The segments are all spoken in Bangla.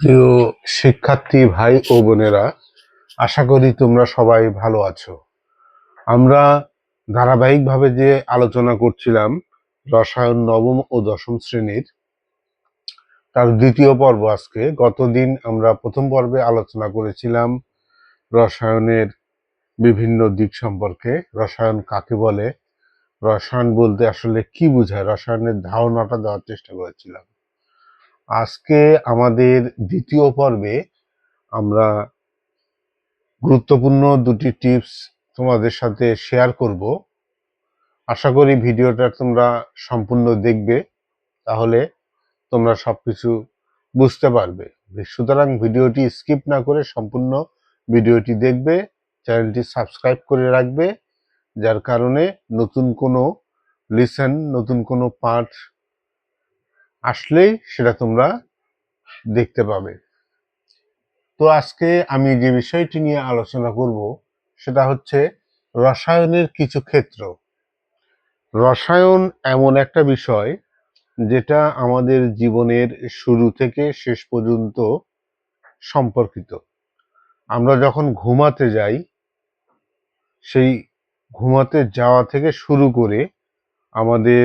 প্রিয় শিক্ষার্থী ভাই ও বোনেরা, আশা করি তোমরা সবাই ভালো আছো। আমরা ধারাবাহিকভাবে যে আলোচনা করছিলাম, রসায়ন নবম ও দশম শ্রেণির, তার দ্বিতীয় পর্ব আজকে, গতদিন আমরা প্রথম পর্বে আলোচনা করেছিলাম রসায়নের বিভিন্ন দিক সম্পর্কে, রসায়ন কাকে বলে, রসায়ন বলতে আসলে কি বোঝায়, রসায়নের ধারণাটা দেওয়ার চেষ্টা করেছিলাম। আজকে আমাদের দ্বিতীয় পর্বে আমরা গুরুত্বপূর্ণ দুটি টিপস তোমাদের সাথে শেয়ার করব। আশা করি ভিডিওটা তোমরা সম্পূর্ণ দেখবে, তাহলে তোমরা সব কিছু বুঝতে পারবে। সুতরাং ভিডিওটি স্কিপ না করে সম্পূর্ণ ভিডিওটি দেখবে, চ্যানেলটি সাবস্ক্রাইব করে রাখবে, যার কারণে নতুন কোনো লিসেন নতুন কোনো পাঠ আসলেই সেটা তোমরা দেখতে পাবে। তো আজকে আমি যে বিষয়টি নিয়ে আলোচনা করব, সেটা হচ্ছে রসায়নের কিছু ক্ষেত্র। রসায়ন এমন একটা বিষয় যেটা আমাদের জীবনের শুরু থেকে শেষ পর্যন্ত সম্পর্কিত। আমরা যখন ঘুমাতে যাই, সেই ঘুমাতে যাওয়া থেকে শুরু করে আমাদের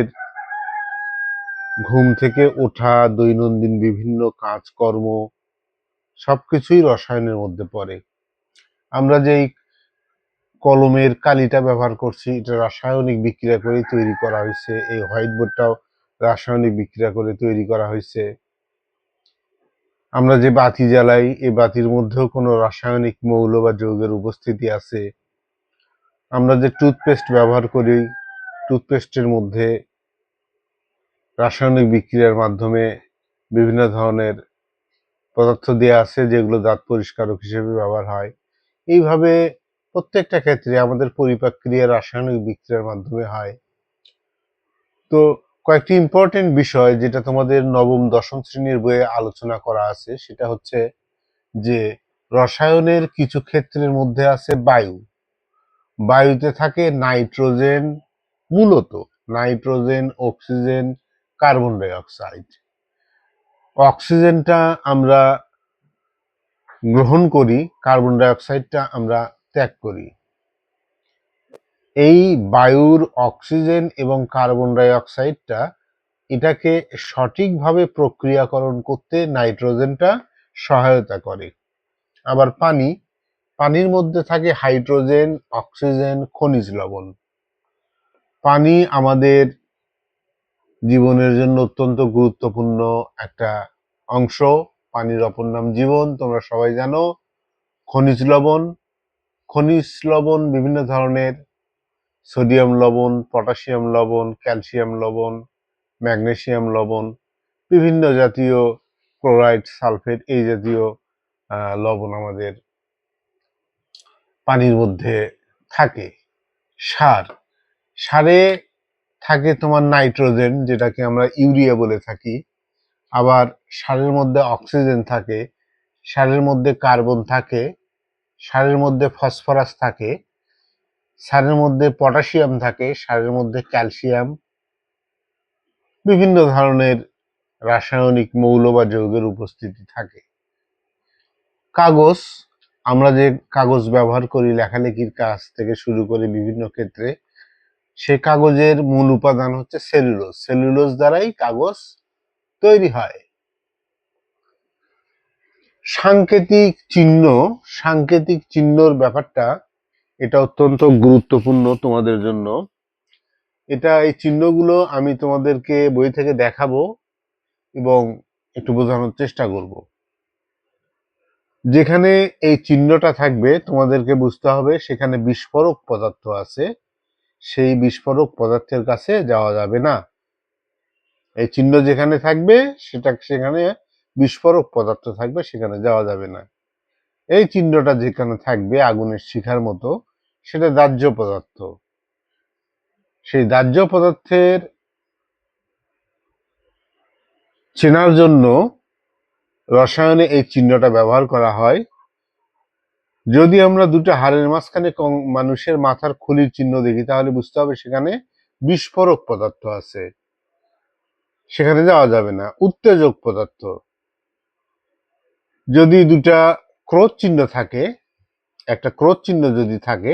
ঘুম থেকে ওঠা, দৈনন্দিন বিভিন্ন কাজকর্ম সব কিছুই রসায়নের মধ্যে পড়ে। আমরা যেই কলমের কালিটা ব্যবহার করছি, এটা রাসায়নিক বিক্রিয়া করে তৈরি করা হয়েছে। এই হোয়াইট বোর্ডটাও রাসায়নিক বিক্রিয়া করে তৈরি করা হয়েছে। আমরা যে বাতি জ্বালাই এই বাতির মধ্যেও কোনো রাসায়নিক মৌল বা যৌগের উপস্থিতি আছে। আমরা যে টুথপেস্ট ব্যবহার করি, টুথপেস্টের মধ্যে রাসায়নিক বিক্রিয়ার মাধ্যমে বিভিন্ন ধরনের পদার্থ দেওয়া আছে যেগুলো দাঁত পরিষ্কারক হিসেবে ব্যবহার হয়। এইভাবে প্রত্যেকটা ক্ষেত্রে আমাদের পরিপাক ক্রিয়া রাসায়নিক বিক্রিয়ার মাধ্যমে হয়। তো কয়েকটি ইম্পর্টেন্ট বিষয় যেটা তোমাদের নবম, দশম শ্রেণির বইয়ে আলোচনা করা আছে, সেটা হচ্ছে যে রসায়নের কিছু ক্ষেত্রের মধ্যে আছে বায়ু। বায়ুতে থাকে নাইট্রোজেন মূলত। Nitrogen, oxygen carbon dioxide অক্সিজেনটা আমরা গ্রহণ করি, কার্বন ডাই অক্সাইডটা আমরা ত্যাগ করি। এই বায়ুর অক্সিজেন এবং কার্বন ডাই অক্সাইডটা এটাকে সঠিকভাবে প্রক্রিয়াকরণ করতে নাইট্রোজেনটা সহায়তা করে। আবার পানি, পানির মধ্যে থাকে হাইড্রোজেন, অক্সিজেন, খনিজ লবণ। পানি আমাদের জীবনের জন্য অত্যন্ত গুরুত্বপূর্ণ একটা অংশ, পানির অপর নাম জীবন, তোমরা সবাই জানো। খনিজ লবণ খনিজ লবণ বিভিন্ন ধরনের, সোডিয়াম লবণ, পটাশিয়াম লবণ, ক্যালসিয়াম লবণ ম্যাগনেশিয়াম লবণ, বিভিন্ন জাতীয় ক্লোরাইড, সালফেট, এই জাতীয় লবণ আমাদের পানির মধ্যে থাকে। সার, সারে থাকে তোমার নাইট্রোজেন, যেটাকে আমরা ইউরিয়া বলে থাকি। আবার সারের মধ্যে অক্সিজেন থাকে, সারের মধ্যে কার্বন থাকে, সারের মধ্যে ফসফরাস থাকে, সারের মধ্যে পটাশিয়াম থাকে, সারের মধ্যে ক্যালসিয়াম, বিভিন্ন ধরনের রাসায়নিক মৌল বা যৌগের উপস্থিতি থাকে। কাগজ, আমরা যে কাগজ ব্যবহার করি, লেখালেখির কাজ থেকে শুরু করে বিভিন্ন ক্ষেত্রে সে কাগজের মূল উপাদান হচ্ছে সেলুলোজ। সেলুলোজ দ্বারাই কাগজ তৈরি হয়। সাংকেতিক চিহ্ন, সাংকেতিক চিহ্নর ব্যাপারটা এটা অত্যন্ত গুরুত্বপূর্ণ তোমাদের জন্য। এটা এই চিহ্নগুলো আমি তোমাদেরকে বই থেকে দেখাবো এবং একটু বোঝানোর চেষ্টা করব। যেখানে এই চিহ্নটা থাকবে, তোমাদেরকে বুঝতে হবে সেখানে বিস্ফোরক পদার্থ আছে। সেই বিস্ফোরক পদার্থের কাছে যাওয়া যাবে না। এই চিহ্ন যেখানে থাকবে, সেটা সেখানে বিস্ফোরক পদার্থ থাকবে, সেখানে যাওয়া যাবে না। এই চিহ্নটা যেখানে থাকবে, আগুনের শিখার মতো, সেটা দাহ্য পদার্থ। সেই দাহ্য পদার্থের চেনার জন্য রসায়নে এই চিহ্নটা ব্যবহার করা হয়। যদি আমরা দুটো হাড়ের মাঝখানে মানুষের মাথার খুলির চিহ্ন দেখি, তাহলে বুঝতে হবে সেখানে বিস্ফোরক পদার্থ আছে। সেখানে যাওয়া যাবে না, উত্তেজক পদার্থ। যদি দুটা ক্রোধ চিহ্ন থাকে, একটা ক্রোধ চিহ্ন যদি থাকে,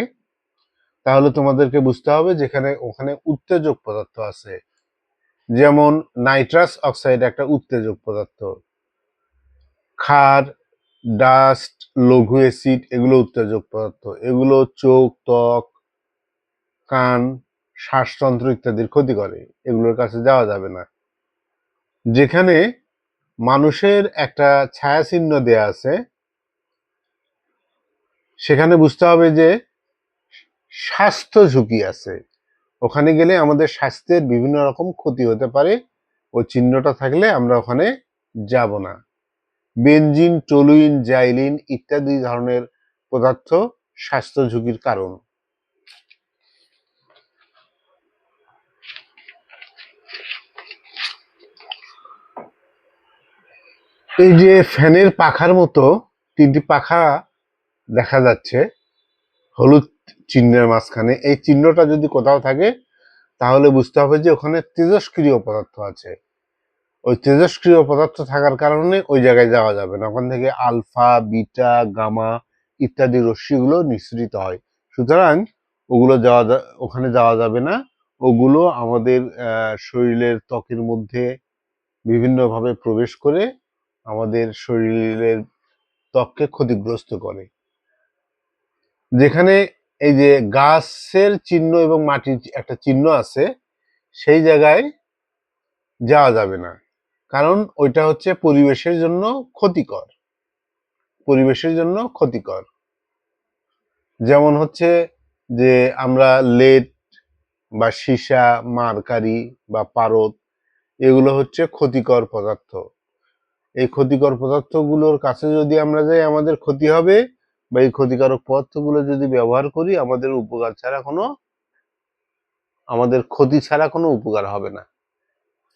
তাহলে তোমাদেরকে বুঝতে হবে যেখানে ওখানে উত্তেজক পদার্থ আছে। যেমন নাইট্রাস অক্সাইড একটা উত্তেজক পদার্থ। ক্ষার ডাস্ট, লঘু অ্যাসিড, এগুলো উত্তেজক পদার্থ। এগুলো চোখ, ত্বক, কান শ্বাসতন্ত্র ইত্যাদির ক্ষতি করে। এগুলোর কাছে যাওয়া যাবে না। যেখানে মানুষের একটা ছায়া চিহ্ন দেয়া আছে, সেখানে বুঝতে হবে যে স্বাস্থ্য ঝুঁকি আছে। ওখানে গেলে আমাদের স্বাস্থ্যের বিভিন্ন রকম ক্ষতি হতে পারে। ওই চিহ্নটা থাকলে আমরা ওখানে যাব না। বেনজিন, টলুইন, জাইলিন ইত্যাদি ধরনের পদার্থ স্বাস্থ্য ঝুঁকির কারণ। এই যে ফ্যানের পাখার মতো তিনটি পাখা দেখা যাচ্ছে হলুদ চিহ্নের মাঝখানে, এই চিহ্নটা যদি কোথাও থাকে তাহলে বুঝতে হবে যে ওখানে তেজস্ক্রিয় পদার্থ আছে। ওই তেজস্ক্রিয় পদার্থ থাকার কারণে ওই জায়গায় যাওয়া যাবে না। ওখান থেকে আলফা, বিটা, গামা ইত্যাদি রশ্মিগুলো নিঃসৃত হয়। সুতরাং ওগুলো যাওয়া ওখানে যাওয়া যাবে না। ওগুলো আমাদের শরীরের ত্বকের মধ্যে বিভিন্নভাবে প্রবেশ করে আমাদের শরীরের ত্বককে ক্ষতিগ্রস্ত করে। যেখানে এই যে গাছের চিহ্ন এবং মাটির একটা চিহ্ন আছে, সেই জায়গায় যাওয়া যাবে না। কারণ ওইটা হচ্ছে পরিবেশের জন্য ক্ষতিকর। পরিবেশের জন্য ক্ষতিকর। যেমন হচ্ছে যে আমরা লেট বা সীসা, মারকারি বা পারদ, এগুলো হচ্ছে ক্ষতিকর পদার্থ। এই ক্ষতিকর পদার্থগুলোর কাছে যদি আমরা যাই, আমাদের ক্ষতি হবে বা এই ক্ষতিকারক পদার্থগুলো যদি ব্যবহার করি, আমাদের উপকার ছাড়া কোনো, আমাদের ক্ষতি ছাড়া কোনো উপকার হবে না।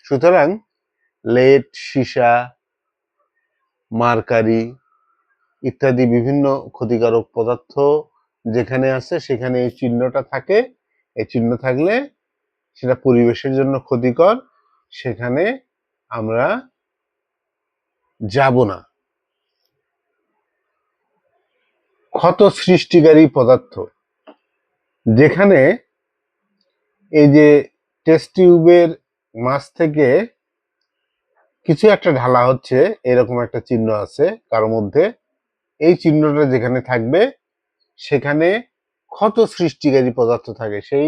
সুতরাং লেড সীসা, মার্কারি ইত্যাদি বিভিন্ন ক্ষতিকারক পদার্থ যেখানে আছে, সেখানে এই চিহ্নটা থাকে। এই চিহ্ন থাকলে সেটা পরিবেশের জন্য ক্ষতিকর। সেখানে আমরা যাব না। ক্ষত সৃষ্টিকারী পদার্থ। যেখানে এই যে টেস্ট টিউবের মাছ থেকে কিছু একটা ঢালা হচ্ছে, এরকম একটা চিহ্ন আছে কারোর মধ্যে। এই চিহ্নটা যেখানে থাকবে, সেখানে ক্ষত সৃষ্টিকারী পদার্থ থাকে। সেই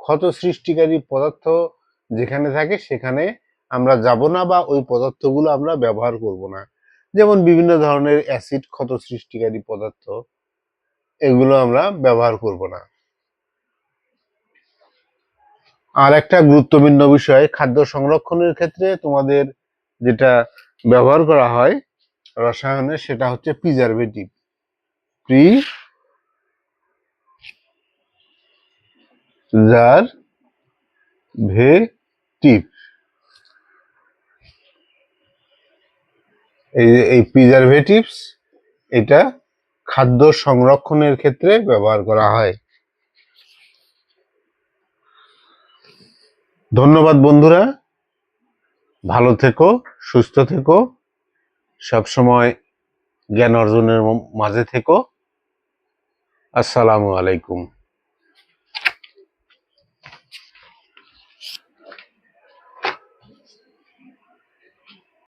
ক্ষত সৃষ্টিকারী পদার্থ যেখানে থাকে, সেখানে আমরা যাব না বা ওই পদার্থগুলো আমরা ব্যবহার করব না। যেমন বিভিন্ন ধরনের অ্যাসিড, ক্ষত সৃষ্টিকারী পদার্থ, এগুলো আমরা ব্যবহার করব না। আর একটা গুরুত্বপূর্ণ বিষয়, খাদ্য সংরক্ষণের ক্ষেত্রে তোমাদের যেটা ব্যবহার করা হয় রসায়নে, সেটা হচ্ছে প্রিজারভেটিভ প্রি যার ভেটিভ এই যে, এই প্রিজারভেটিভস এটা খাদ্য সংরক্ষণের ক্ষেত্রে ব্যবহার করা হয়। ধন্যবাদ বন্ধুরা। ভালো থেকো সুস্থ থেকো সবসময় জ্ঞান অর্জনের মাঝে থেকো। আসসালামু আলাইকুম।